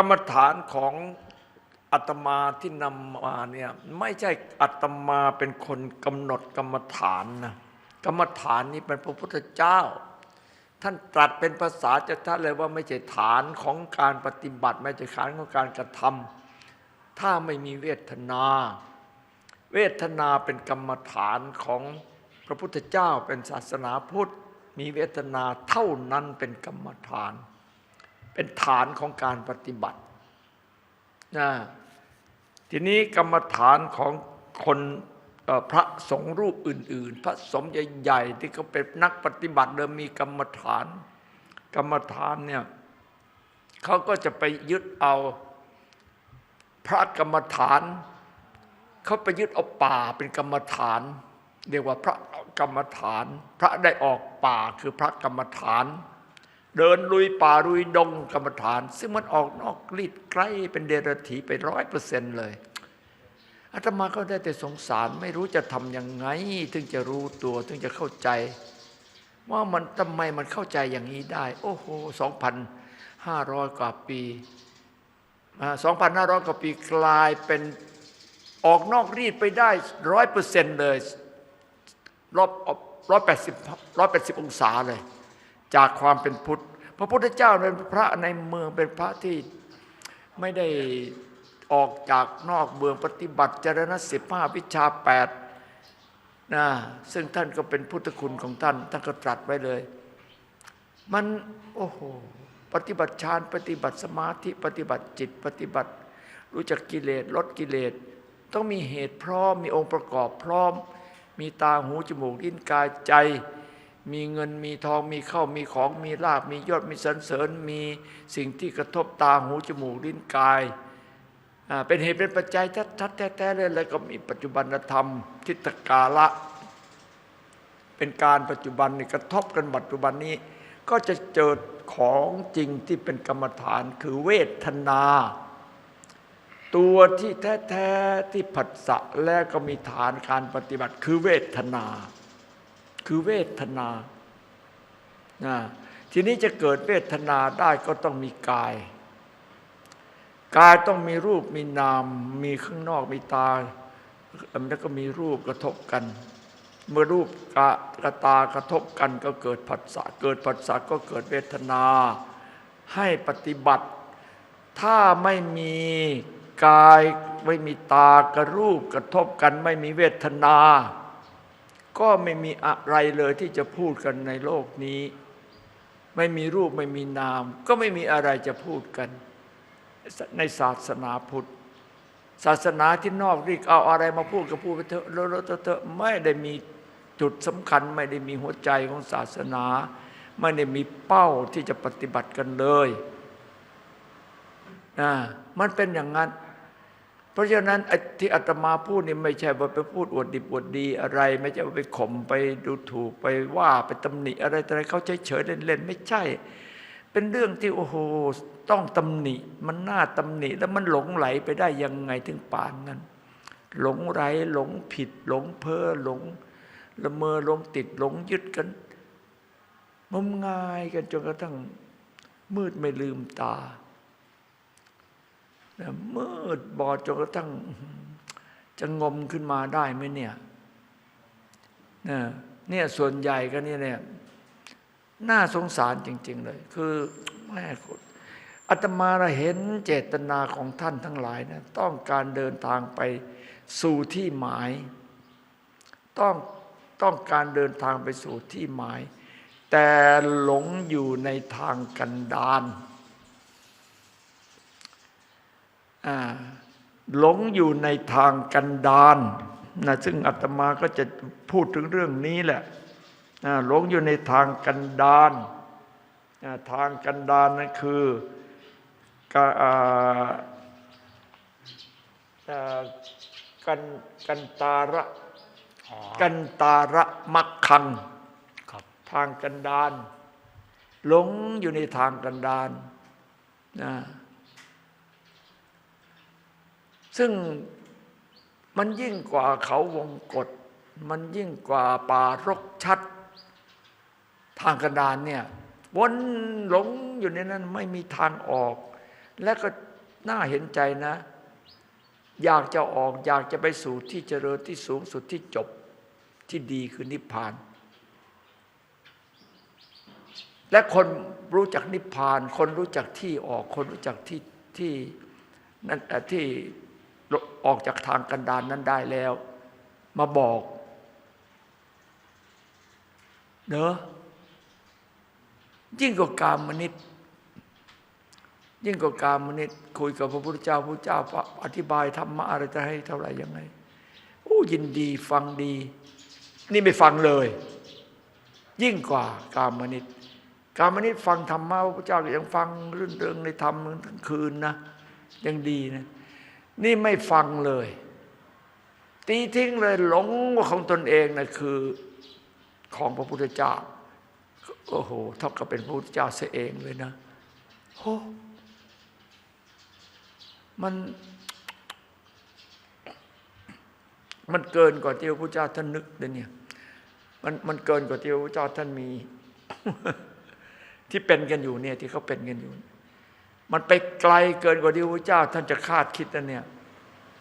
รรมฐานของอาตมาที่นำมาเนี่ยไม่ใช่อาตมาเป็นคนกำหนดกรรมฐานนะกรรมฐานนี้เป็นพระพุทธเจ้า ท่านตรัสเป็นภาษาจะท่านเลยว่าไม่ใช่ฐานของการปฏิบัติ ไม่ใช่ฐานของการกระทำถ้าไม่มีเวทนา เวทนาเป็นกรรมฐานของพระพุทธเจ้าเป็นศาสนาพุทธ มีเวทนาเท่านั้นเป็นกรรมฐาน เป็นฐานของการปฏิบัตินะทีนี้กรรมฐานของคนพระสงฆ์รูปอื่น ๆ พระสงฆ์ใหญ่ๆที่เขาเป็นนักปฏิบัติเดิมมีกรรมฐาน กรรมฐานเนี่ยเขาก็จะไปยึดเอาพระกรรมฐานเขาไปยึดเอาป่าเป็นกรรมฐาน เรียกว่าพระกรรมฐาน พระได้ออกป่าคือพระกรรมฐาน เดินลุยป่าลุยดงกรรมฐาน ซึ่งมันออกนอกลีดใกล้เป็นเดรัจฉีไปร้อยเปอร์เซ็นต์เลยอาตมาก็ได้แต่สงสารไม่รู้จะทำยังไง ถึงจะรู้ตัวถึงจะเข้าใจ ว่ามันทำไมมันเข้าใจอย่างนี้ได้ โอ้โหสองพันห้าร้อยกว่าปีสองพันห้าร้อยกว่าปีกลายเป็นออกนอกรีดไปได้ร้อยเปอร์เซ็นต์เลยรอบร้อยแปดสิบร้อยแปดสิบองศาเลย จากความเป็นพุทธ พระพุทธเจ้าเป็นพระในเมืองเป็นพระที่ไม่ได้ออกจากนอกเมืองปฏิบัติจรณะสิบห้าวิชาแปดนะซึ่งท่านก็เป็นพุทธคุณของท่าน ท่านก็ตรัสไว้เลย มันโอ้โหปฏิบัติฌานปฏิบัติสมาธิปฏิบัติจิตปฏิบัติ รู้จักกิเลสลดกิเลส ต้องมีเหตุพร้อม มีองค์ประกอบพร้อม มีตาหูจมูกลิ้นกายใจ มีเงินมีทองมีเข้ามีของมีลาบมียอดมีสรรเสริญมีสิ่งที่กระทบตาหูจมูกลิ้นกายเป็นเหตุเป็นปัจจัยชัดๆแท้ๆเลยแล้วก็มีปัจจุบันธรรมทิฏฐกาละ เป็นการปัจจุบันนี่กระทบกันปัจจุบันนี้ ก็จะเจอของจริงที่เป็นกรรมฐานคือเวทนา ตัวที่แท้ๆที่ผัสสะและก็มีฐานการปฏิบัติคือเวทนา คือเวทนานะทีนี้จะเกิดเวทนาได้ก็ต้องมีกาย กายต้องมีรูปมีนาม มีข้างนอกมีตาแล้วก็มีรูปกระทบกัน เมื่อรูปกะกะตากระทบกันก็เกิดผัสสะเกิดผัสสะก็เกิดเวทนา ให้ปฏิบัติ ถ้าไม่มีกายไม่มีตากระรูปกระทบกัน ไม่มีเวทนา ก็ไม่มีอะไรเลยที่จะพูดกันในโลกนี้ ไม่มีรูปไม่มีนาม ก็ไม่มีอะไรจะพูดกัน ในศาสนาพุทธ ศาสนาที่นอกรีกเอาอะไรมาพูดก็พูดไปเถอะเลอะเถอะไม่ได้มีจุดสำคัญ ไม่ได้มีหัวใจของศาสนา ไม่ได้มีเป้าที่จะปฏิบัติกันเลยนะมันเป็นอย่างนั้น เพราะฉะนั้นที่อาตมาพูดนี่ไม่ใช่ว่าไปพูดอวดดิบอวดดีอะไร ไม่ใช่ว่าไปข่มไปดูถูกไปว่าไปตำหนิอะไรอะไรเขาเฉยๆเล่นๆไม่ใช่ เป็นเรื่องที่โอ้โหต้องตำหนิ มันน่าตำหนิแล้วมันหลงไหลไปได้ยังไงถึงป่านนั้น หลงไหลหลงผิด หลงเพ้อหลงละเมอหลงติดหลงยึดกันงมงายกันจนกระทั่งมืดไม่ลืมตา มืดบอดจนกระทั่งจะงมขึ้นมาได้ไหมเนี่ยเนี่ยส่วนใหญ่ก็นี่เนี่ยน่าสงสารจริง ๆ เลย คือแม่คุณอาตมาเราเห็นเจตนาของท่านทั้งหลายนะต้องการเดินทางไปสู่ที่หมาย ต้องต้องการเดินทางไปสู่ที่หมาย แต่หลงอยู่ในทางกันดาน หลงอยู่ในทางกันดานนะซึ่งอาตมาก็จะพูดถึงเรื่องนี้แหละหลงอยู่ในทางกันดานทางกันดานนั่นคือกันกันตาระกันตาระมักคังทางกันดานหลงอยู่ในทางกันดานนะ ซึ่งมันยิ่งกว่าเขาวงกฏมันยิ่งกว่าป่ารกชัด ทางกันดานเนี่ยวนหลงอยู่ในนั้นไม่มีทางออก และก็น่าเห็นใจนะ อยากจะออกอยากจะไปสู่ที่เจริญที่สูงสุดที่จบที่ดีคือนิพพาน และคนรู้จักนิพพาน คนรู้จักที่ออก คนรู้จักที่ที่นั่นเอ่ที่ ออกจากทางกันดานนั้นได้แล้ว มาบอกเนอะยิ่งกว่ากามนิตยิ่งกว่ากามนิตคุยกับพระพุทธเจ้าพระพุทธเจ้าอธิบายธรรมะอะไรจะให้เท่าไหร่ยังไงโอ้ยินดีฟังดี นี่ไม่ฟังเลย ยิ่งกว่ากามนิตกามนิตฟังธรรมะพระพุทธเจ้าก็ยังฟังเรื่องเรื่องในธรรมทั้งคืนนะยังดีนะ นี่ไม่ฟังเลย ตีทิ้งเลยหลงว่าของตนเองนะคือของพระพุทธเจ้าโอ้โหเท่ากับเป็นพระพุทธเจ้าเสียเองเลยนะโอ้มันมันเกินกว่าที่พระพุทธเจ้าท่านนึกเลยเนี่ยมันมันเกินกว่าที่พระพุทธเจ้าท่านมี ที่เป็นกันอยู่เนี่ยที่เขาเป็นกันอยู่ มันไปไกลเกินกว่าที่พระเจ้า ท่านจะคาดคิดนะเนี่ย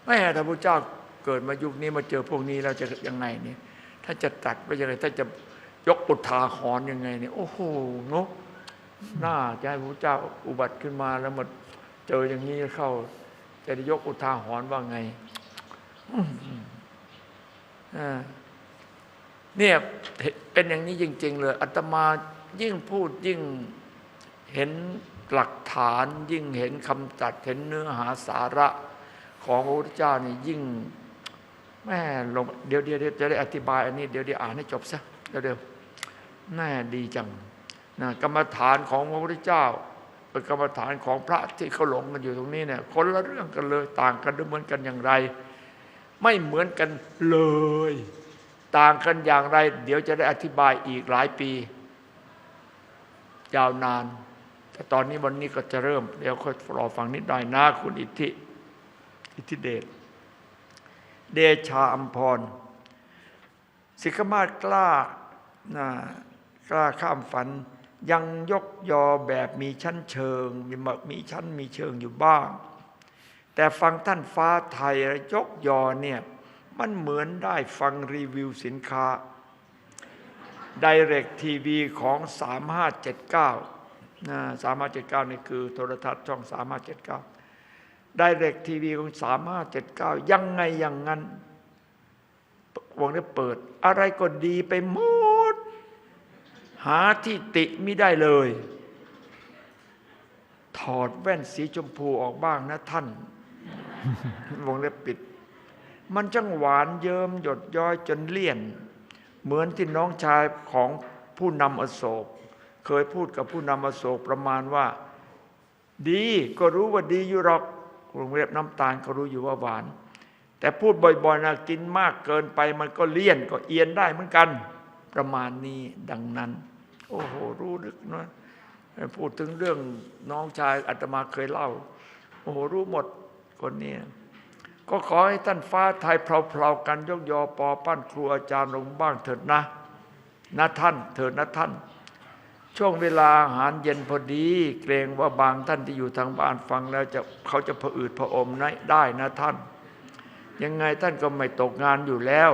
ไม่ถ้าพระเจ้าเกิดมายุคนี้มาเจอพวกนี้แล้วจะยังไงเนี่ยท่านจะตัดไปยังไงท่านจะยกอุทาหรณ์ยังไงเนี่ยโอ้โหเนาะน่าจะให้พระเจ้าอุบัติขึ้นมาแล้วมาเจออย่างนี้เข้า จะได้ยกอุทาหรณ์ว่าไงอ่าเนี่ยเป็นอย่างนี้จริง ๆ เลยอาตมายิ่งพูดยิ่งเห็น หลักฐานยิ่งเห็นคำตัดเห็นเนื้อหาสาระของพระพุทธเจ้านี่ยิ่งแม่ลงเดี๋ยวเดี๋ยวจะได้อธิบายอันนี้เดี๋ยวเดี๋ยวอ่านให้จบซะเดี๋ยวเดี๋ยวแน่ดีจังนะกรรมฐานของพระพุทธเจ้าเป็นกรรมฐานของพระที่เขาหลงกันอยู่ตรงนี้เนี่ยคนละเรื่องกันเลยต่างกันหรือเหมือนกันอย่างไร ไม่เหมือนกันเลย ต่างกันอย่างไร เดี๋ยวจะได้อธิบายอีกหลายปี ยาวนาน แต่ตอนนี้วันนี้ก็จะเริ่มเดี๋ยวค่อยรอฟังนิดหน่อยนะคุณอิทธิ อิทธิเดชเดชาอัมพร สิกมาศกล้านะกล้าข้ามฝัน ยังยกยอแบบมีชั้นเชิง มีมีชั้นมีเชิงอยู่บ้าง แต่ฟังท่านฟ้าไทยยกยอเนี่ยมันเหมือนได้ฟังรีวิวสินค้า Direct TV ของ 3579 นะ3579นี่คือโทรทัศน์ช่อง3579 Direct TV ของ3579ยังไงอย่างนั้นวงนี้เปิด อะไรก็ดีไปหมด หาที่ติไม่ได้เลย ถอดแว่นสีชมพูออกบ้างนะท่าน วงเล็บปิด มันจังหวานเยิมหยดย้อยจนเลี่ยน เหมือนที่น้องชายของผู้นำอโศก เคยพูดกับผู้นำอโศกประมาณว่า ดีก็รู้ว่าดีอยู่หรอกวงเล็บน้ำตาลก็รู้อยู่ว่าหวาน แต่พูดบ่อยๆนะกินมากเกินไปมันก็เลี่ยนก็เอียนได้เหมือนกัน ประมาณนี้ดังนั้น โอ้โห รู้ลึกนะพูดถึงเรื่องน้องชายอาตมาเคยเล่า โอ้โห รู้หมดคนนี้ ก็ขอให้ท่านฟ้าไทยเพลาๆกันยกยอปอปั้นครูอาจารย์ลงบ้างเถิดนะนะท่าน เถิดนะท่าน ช่วงเวลาอาหารเย็นพอดี เกรงว่าบางท่านที่อยู่ทางบ้านฟังแล้วจะเขาจะผะอืดผะอมได้นะท่าน ยังไงท่านก็ไม่ตกงานอยู่แล้ว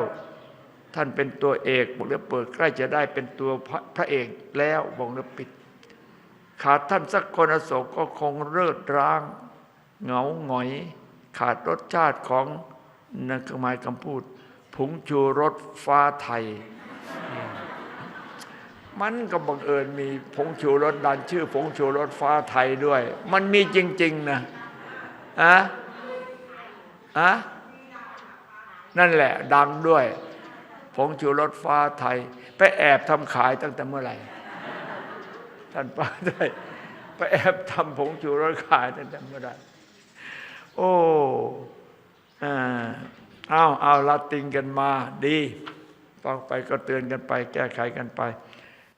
ท่านเป็นตัวเอกบอกแล้วเปิดใกล้จะได้เป็นตัวพระเอกแล้วบอกแล้วปิด ขาดท่านสักคนอโศกก็คงเลิศร้าง เหงาหงอย ขาดรสชาติของนักหมายคำพูด ผงชูรสฟ้าไทย มันก็บังเอิญมีผงชูรสดันชื่อผงชูรสฟ้าไทยด้วย มันมีจริง ๆ นะอะอะนั่นแหละ ดังด้วยผงชูรสฟ้าไทย ไปแอบทำขายตั้งแต่เมื่อไหร่ท่านป้าได้ไปแอบทำผงชูรสขายตั้งแต่เมื่อไหร่โอ้อ่าเอาเอาละติงกันมาดีต่อไปก็เตือนกันไป แก้ไขกันไป